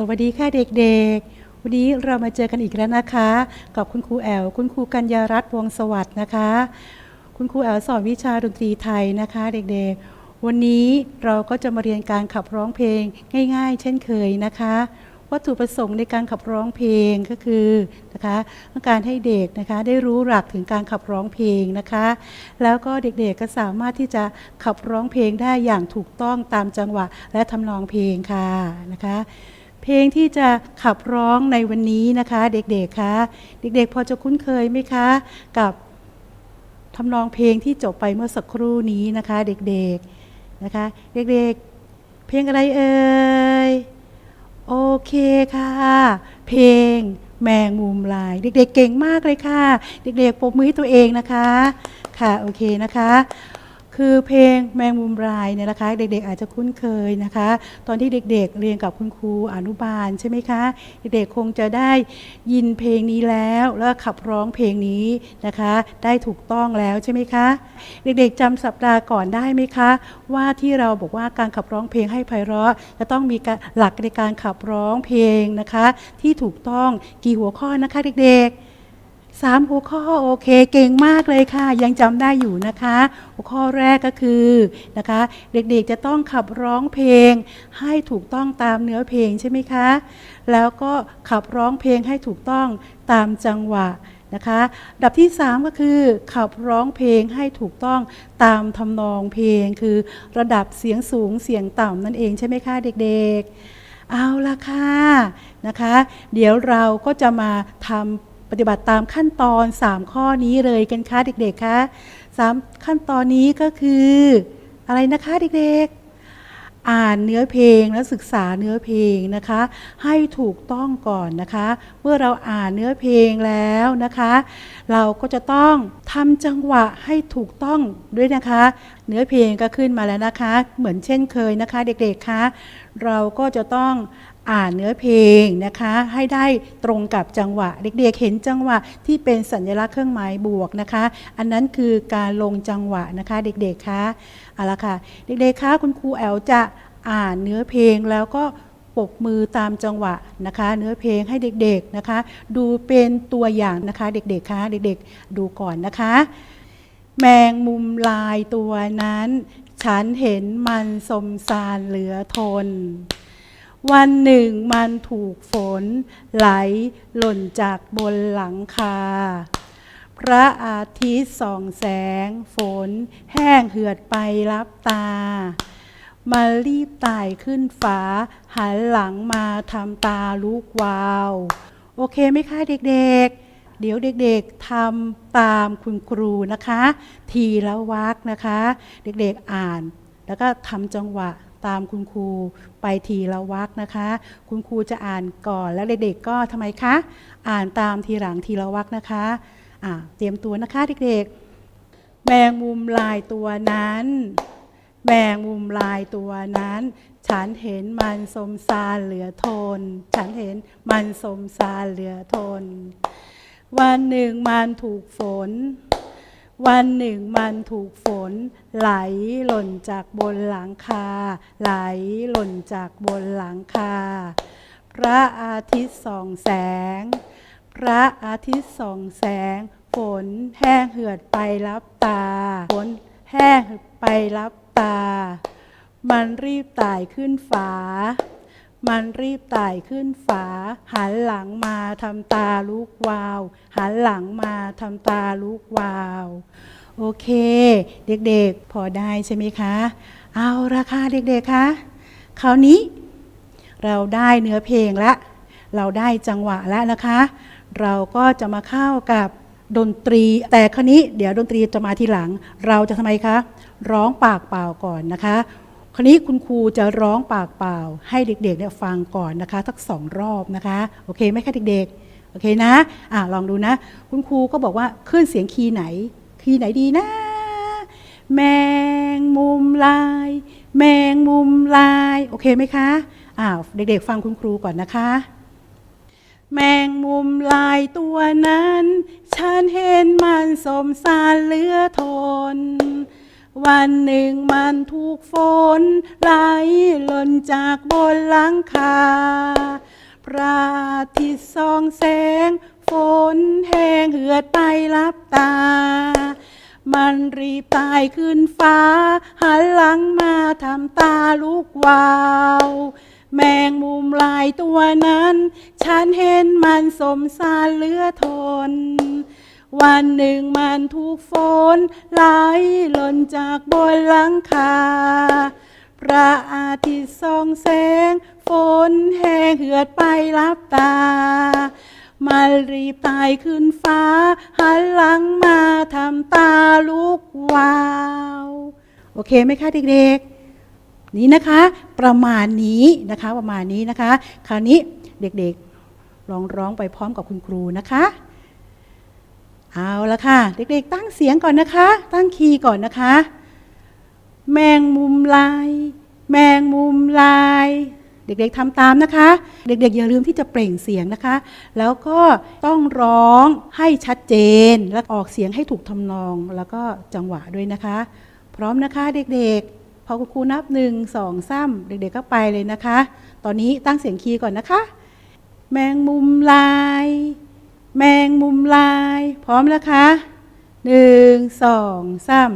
สวัสดีค่ะเด็กๆ วันนี้เรามาเจอกันอีกแล้วนะคะ กับคุณครูแอล คุณครูกัญญารัตน์วงศสวัสดิ์นะคะ คุณครูแอลสอนวิชาดนตรีไทยนะคะเด็กๆ วันนี้เราก็จะมาเรียนการขับร้องเพลงง่ายๆ เช่นเคยนะคะ วัตถุประสงค์ในการขับร้องเพลงก็คือนะคะต้องการให้เด็กนะคะได้รู้หลักถึงการขับร้องเพลงนะคะ แล้วก็เด็กๆก็สามารถที่จะขับร้องเพลงได้อย่างถูกต้องตามจังหวะและทำนองเพลงค่ะนะคะ เพลงที่จะขับร้องในวันนี้นะคะ เด็กๆคะเด็กๆ พอจะคุ้นเคยไหมคะ กับทำนองเพลงที่จบไปเมื่อสักครู่นี้นะคะ เด็กๆนะคะ เด็กๆ เพลงอะไรเอ่ยโอเคค่ะ เพลงแมงมุมลาย เด็กๆเก่งมากเลยค่ะ เด็กๆปรบมือให้ตัวเองนะคะ ค่ะโอเคนะคะ คือเพลงแมงมุมลายเนี่ยนะคะเด็กๆอาจจะคุ้นเคยนะคะ ตอนที่เด็กๆเรียนกับคุณครูอนุบาลใช่ไหมคะเด็กๆคงจะได้ยินเพลงนี้แล้ว แล้วขับร้องเพลงนี้นะคะ ได้ถูกต้องแล้วใช่ไหมคะ เด็กๆจำสัปดาห์ก่อนได้ไหมคะ ว่าที่เราบอกว่าการขับร้องเพลงให้ไพเราะจะต้องมีหลักในการขับร้องเพลงนะคะ ที่ถูกต้องกี่หัวข้อนะคะเด็กๆ สามหัวข้อโอเคเก่งมากเลยค่ะ ยังจำได้อยู่นะคะ หัวข้อแรกก็คือนะคะ เด็กๆจะต้องขับร้องเพลง ให้ถูกต้องตามเนื้อเพลงใช่ไหมคะ แล้วก็ขับร้องเพลงให้ถูกต้องตามจังหวะนะคะดับที่ 3 ก็คือ ขับร้องเพลงให้ถูกต้องตามทำนองเพลง คือระดับเสียงสูงเสียงต่ำนั่นเองใช่ไหมคะเด็กๆ เอาละค่ะนะคะ เดี๋ยวเราก็จะมาทำ ปฏิบัติตามขั้นตอน 3 ข้อนี้เลยกันคะเด็กๆคะสามขั้นตอนนี้ก็คืออะไรนะคะเด็กๆ อ่านเนื้อเพลงและศึกษาเนื้อเพลงนะคะ ให้ถูกต้องก่อนนะคะ เมื่อเราอ่านเนื้อเพลงแล้วนะคะ เราก็จะต้องทำจังหวะให้ถูกต้องด้วยนะคะ เนื้อเพลงก็ขึ้นมาแล้วนะคะ เหมือนเช่นเคยนะคะ เด็กๆคะเราก็จะต้อง อ่านเนื้อเพลงนะคะ ให้ได้ตรงกับจังหวะ เด็กๆเห็นจังหวะที่เป็นสัญลักษณ์เครื่องหมายบวกนะคะ อันนั้นคือการลงจังหวะนะคะ เด็กๆคะเอาละค่ะ เด็กๆคะคุณครูแอลจะอ่านเนื้อเพลงแล้วก็ปรบมือตามจังหวะนะคะ เนื้อเพลงให้เด็กๆนะคะ ดูเป็นตัวอย่างนะคะ เด็กๆคะเด็กๆดูก่อนนะคะ แมงมุมลายตัวนั้น ฉันเห็นมันสมสารเหลือทน วันหนึ่งมันถูกฝน ไหลหล่นจากบนหลังคา พระอาทิตย์ส่องแสง ฝน แห้งเหือดไปรับตา มารีบไต่ขึ้นฝา หันหลังมาทำตาลุกวาว โอเคไหมคะเด็กๆเดี๋ยวเด็กๆทำตามคุณครูนะคะ ทีละวักนะคะ เด็กๆอ่าน แล้วก็ทำจังหวะ ตามคุณครูไปทีละวักนะคะ คุณครูจะอ่านก่อนแล้วเด็กๆก็ทำไมคะ อ่านตามทีหลังทีละวักนะคะเตรียมตัวนะคะเด็กๆ แมงมุมลายตัวนั้น แมงมุมลายตัวนั้น ฉันเห็นมันสมสาเหลือทน ฉันเห็นมันสมสาเหลือทน วันหนึ่งมันถูกฝน วันหนึ่งมันถูกฝน ไหลหล่นจากบนหลังคา ไหลหล่นจากบนหลังคา พระอาทิตย์ส่องแสง พระอาทิตย์ส่องแสง ฝนแห้งเหือดไปรับตา ฝนแห้งไปรับตา มันรีบไต่ขึ้นฝา มันรีบไต่ขึ้นฝา หันหลังมาทำตาลุกวาว หันหลังมาทำตาลุกวาว โอเค เด็กๆ พอได้ใช่ไหมคะ เอาราคาเด็กๆคะคราวนี้ เราได้เนื้อเพลงละ เราได้จังหวะแล้วนะคะ เราก็จะมาเข้ากับดนตรี แต่คราวนี้เดี๋ยวดนตรีจะมาทีหลัง เราจะทำไมคะ ร้องปากเปล่าก่อนนะคะ ราวนี้คุณครูจะร้องปากเปล่า ให้เด็กๆเนี่ยฟังก่อนนะคะทักสองรอบนะคะโอเคไหมคะเด็กๆโอเคนะอะลองดูนะ คุณครูก็บอกว่าขึ้นเสียงคีย์ไหน คีย์ไหนดีนะ แมงมุมลาย แมงมุมลายโอเคไหมคะอ้าวเด็กๆ ฟังคุณครูก่อนนะคะแมงมุมลายตัวนั้น ฉันเห็นมันสมสารเหลือทน วันหนึ่งมันถูกฝนไหลหล่นจากบนหลังคา พระอาทิตย์ส่องแสง ฝนแห้งเหือดไปลับตา มันรีบตายขึ้นฟ้า หันหลังมาทำตาลุกวาว แมงมุมลายตัวนั้น ฉันเห็นมันสมสารเหลือทน วันหนึ่งมันถูกฝนไหลหล่นจากบนหลังคา พระอาทิตย์ส่องแสง ฝนแห้งเหือดไปลับตามันรีบตายขึ้นฟ้า หันหลังมาทำตาลุกวาว โอเคไหมคะเด็กๆ นี้นะคะ ประมาณนี้นะคะประมาณนี้นะคะ คราวนี้เด็กๆลองร้องไปพร้อมกับคุณครูนะคะ เอาละค่ะ เด็กๆ ตั้งเสียงก่อนนะคะ ตั้งคีย์ก่อนนะคะ แมงมุมลาย แมงมุมลาย เด็กๆทำตามนะคะ เด็กๆ อย่าลืมที่จะเปล่งเสียงนะคะ แล้วก็ต้องร้องให้ชัดเจน และออกเสียงให้ถูกทำนองแล้วก็จังหวะด้วยนะคะ พร้อมนะคะเด็กๆ พอคุณครูนับหนึ่งสองสามเด็กๆ ก็ไปเลยนะคะ ตอนนี้ตั้งเสียงคีย์ก่อนนะคะ แมงมุมลาย แมงมุมลาย พร้อมแล้วคะหนึ่งสองสาม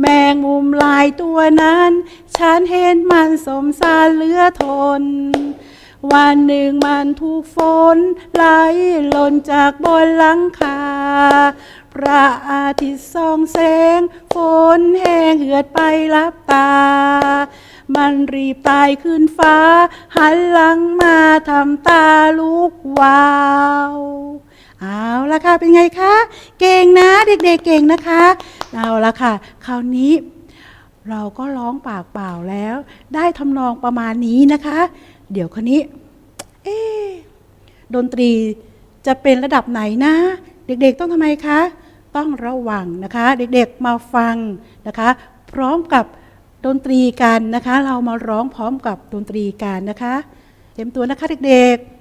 แมงมุมลายตัวนั้น ฉันเห็นมันสมสารเหลือทน วันหนึ่งมันถูกฝนไหลหล่นจากบนหลังคา พระอาทิตย์ส่องแสง ฝนแห้งเหือดไปลับตา มันรีบตายขึ้นฟ้า หันหลังมาทำตาลุกวาว เอาละค่ะเป็นไงคะ เก่งนะ เด็กๆเก่งนะคะเอาละค่ะ คราวนี้เราก็ร้องปากเปล่าแล้ว ได้ทำนองประมาณนี้นะคะ เดี๋ยวคนนี้เอ๊ดนตรีจะเป็นระดับไหนนะ เด็กๆต้องทำไมคะ ต้องระวังนะคะ เด็กๆมาฟังนะคะ พร้อมกับดนตรีกันนะคะ เรามาร้องพร้อมกับดนตรีกันนะคะ เตรียมตัวนะคะเด็กๆ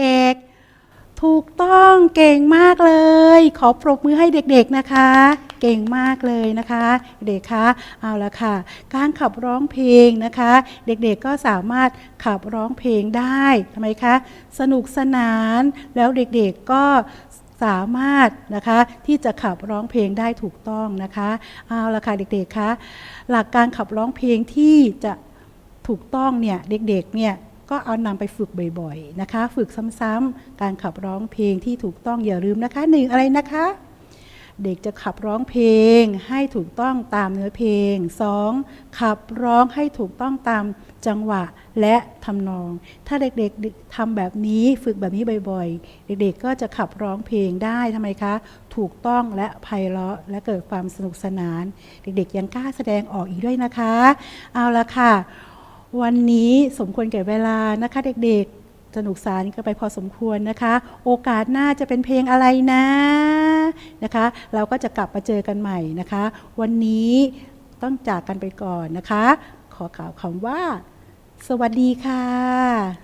เด็กๆ ถูกต้องเก่งมากเลย ขอปรบมือให้เด็กๆนะคะ เก่งมากเลยนะคะ เด็กคะเอาละค่ะ การขับร้องเพลงนะคะ เด็กๆก็สามารถขับร้องเพลงได้ทำไมคะ สนุกสนานแล้วเด็กๆก็สามารถนะคะที่จะขับร้องเพลงได้ถูกต้องนะคะเอาละค่ะเด็กๆคะหลักการขับร้องเพลงที่จะถูกต้องเนี่ยเด็กๆเนี่ย ก็เอานำไปฝึกบ่อยๆนะคะ ฝึกซ้ำๆการขับร้องเพลงที่ถูกต้องอย่าลืมนะคะหนึ่งอะไรนะคะ เด็กจะขับร้องเพลงให้ถูกต้องตามเนื้อเพลง 2. ขับร้องให้ถูกต้องตามจังหวะและทำนอง ถ้าเด็กๆทำแบบนี้ฝึกแบบนี้บ่อยๆ เด็กๆก็จะขับร้องเพลงได้ทำไมคะ ถูกต้องและไพเราะและเกิดความสนุกสนาน เด็กๆยังกล้าแสดงออกอีกด้วยนะคะ เอาละค่ะ วันนี้สมควรแก่เวลานะคะเด็กๆ สนุกสารกันไปพอสมควรนะคะ โอกาสหน้าจะเป็นเพลงอะไรนะนะคะ เราก็จะกลับมาเจอกันใหม่นะคะ วันนี้ต้องจากกันไปก่อนนะคะ ขอกล่าวคำว่า สวัสดีค่ะ